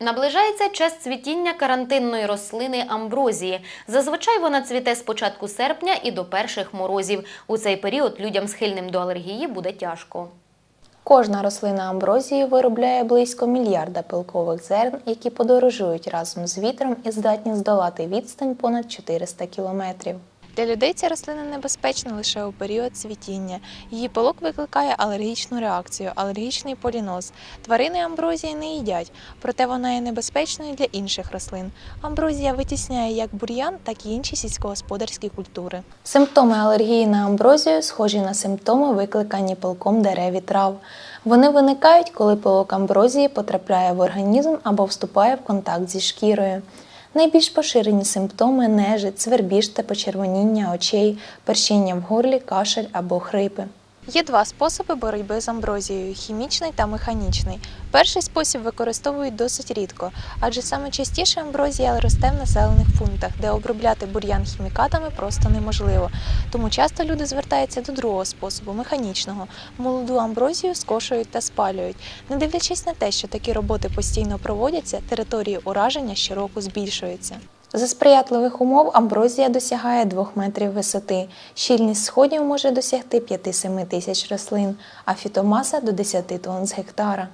Наближається час цвітіння карантинної рослини амброзії. Зазвичай вона цвіте з початку серпня і до перших морозів. У цей період людям схильним до алергії буде тяжко. Кожна рослина амброзії виробляє близько мільярда пилкових зерн, які подорожують разом з вітром і здатні здолати відстань понад 400 кілометрів. Для людей ця рослина небезпечна лише у період цвітіння. Її пилок викликає алергічну реакцію, алергічний поліноз. Тварини амброзії не їдять, проте вона є небезпечною для інших рослин. Амброзія витісняє як бур'ян, так і інші сільськогосподарські культури. Симптоми алергії на амброзію схожі на симптоми, викликані пилком дерев і трав. Вони виникають, коли пилок амброзії потрапляє в організм або вступає в контакт зі шкірою. Найбільш поширені симптоми нежить, свербіж та почервоніння очей, першіння в горлі, кашель або хрипи. Є два способи боротьби з амброзією хімічний та механічний. Перший спосіб використовують досить рідко, адже саме частіше амброзія росте в населених пунктах, де обробляти бур'ян хімікатами просто неможливо. Тому часто люди звертаються до другого способу механічного. Молоду амброзію скошують та спалюють. Не дивлячись на те, що такі роботи постійно проводяться, території ураження щороку збільшуються. За сприятливих умов амброзія досягає 2 метрів висоти. Щільність сходів може досягти 5-7 тисяч рослин, а фітомаса до 10 тонн з гектара.